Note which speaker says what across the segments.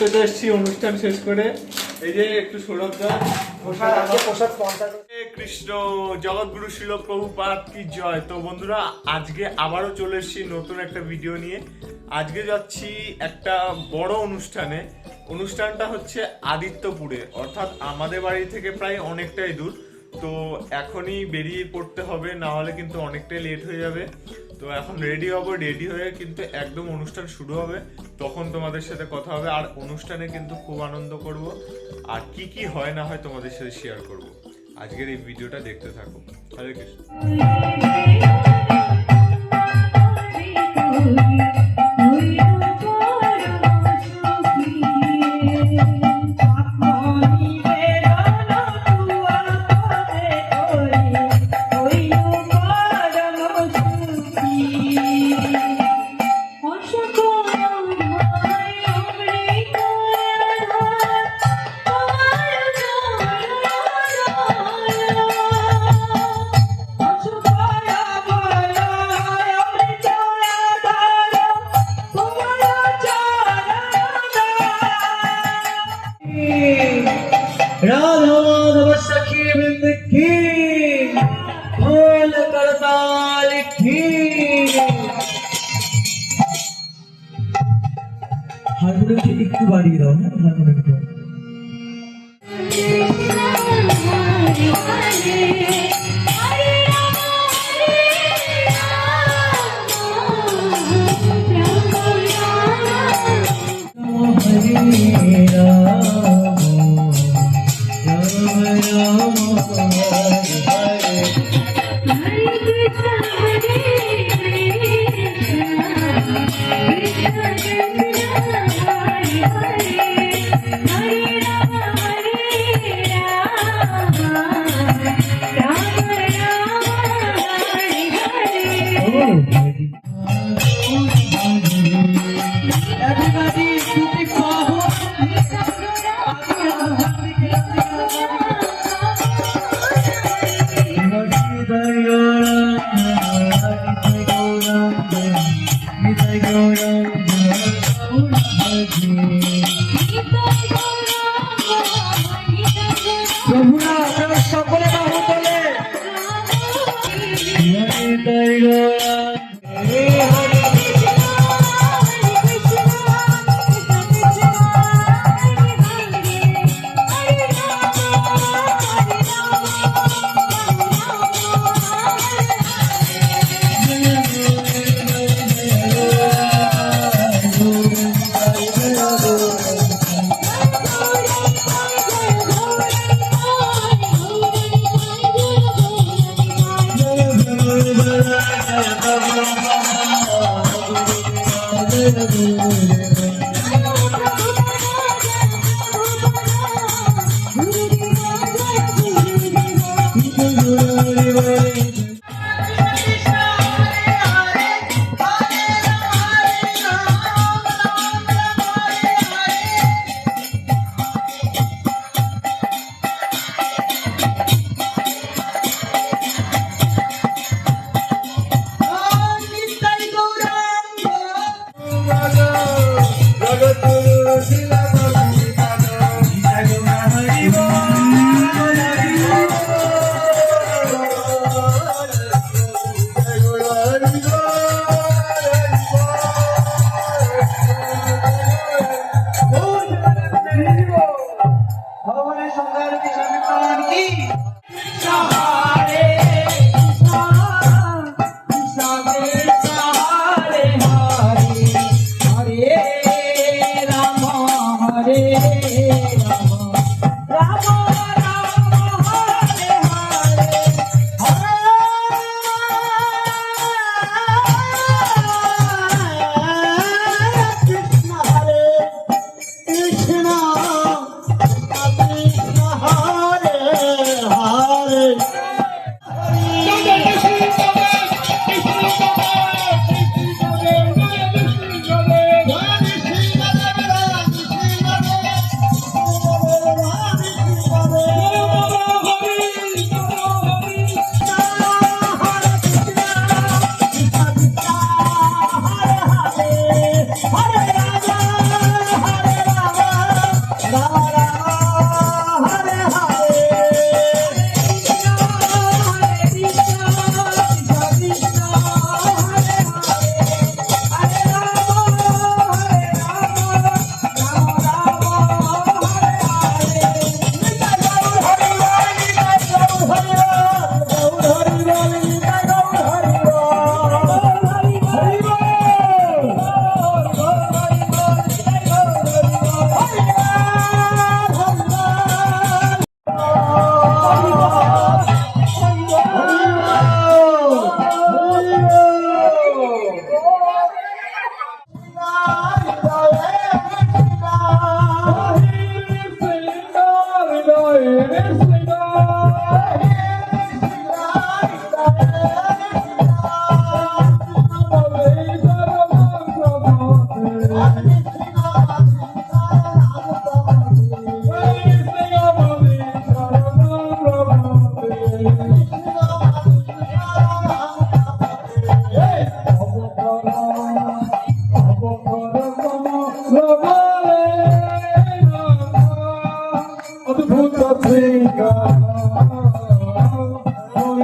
Speaker 1: চলে এসেছি অনুষ্ঠান শেষ করে। এই যে একটু সৌরভ দা কৃষ্ণ জগৎগুরু শিল প্রভুপাত কি জয়। তো বন্ধুরা আজকে আবারও চলে এসেছি নতুন একটা ভিডিও নিয়ে। আজকে যাচ্ছি একটা বড় অনুষ্ঠানে। অনুষ্ঠানটা হচ্ছে আদিত্যপুরে। অর্থাৎ আমাদের বাড়ি থেকে প্রায় অনেকটাই দূর। তো এখনই বেরিয়ে পড়তে হবে না হলে কিন্তু অনেকটাই লেট হয়ে যাবে। তো এখন রেডি হব রেডি হয়ে কিন্তু একদম অনুষ্ঠান শুরু হবে। তখন তোমাদের সাথে কথা হবে। আর অনুষ্ঠানে কিন্তু খুব আনন্দ করব। আর কি কি হয় না হয় তোমাদের সাথে শেয়ার করব। আজকের এই ভিডিওটা দেখতে থাকো। হরে Krishna.
Speaker 2: Come
Speaker 3: on. Thank you.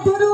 Speaker 3: মায়েদের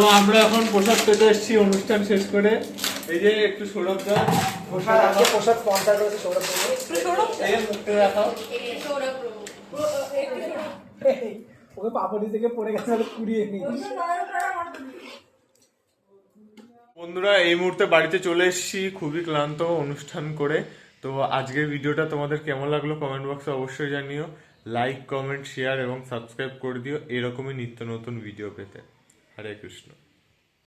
Speaker 4: তো আমরা এখন প্রসাদ পেতে এসেছি অনুষ্ঠান শেষ করে। এই যে একটু সৌরভ দা প্রসাদ আজকে প্রসাদ স্পন্সর করেছে সৌরভ এই মুখটা দেখাও
Speaker 2: ওকে পাপড়ি থেকে পড়ে গেছে কুড়িয়ে নি
Speaker 4: বন্ধুরা এই মুহূর্তে বাড়িতে চলে এসেছি খুবই ক্লান্ত অনুষ্ঠান করে। তো আজকের ভিডিওটা তোমাদের কেমন লাগল কমেন্ট বক্সে অবশ্যই জানিও। লাইক কমেন্ট শেয়ার এবং সাবস্ক্রাইব করে দিও। এরকমই নিত্য নতুন ভিডিও পেতে। হরে কৃষ্ণ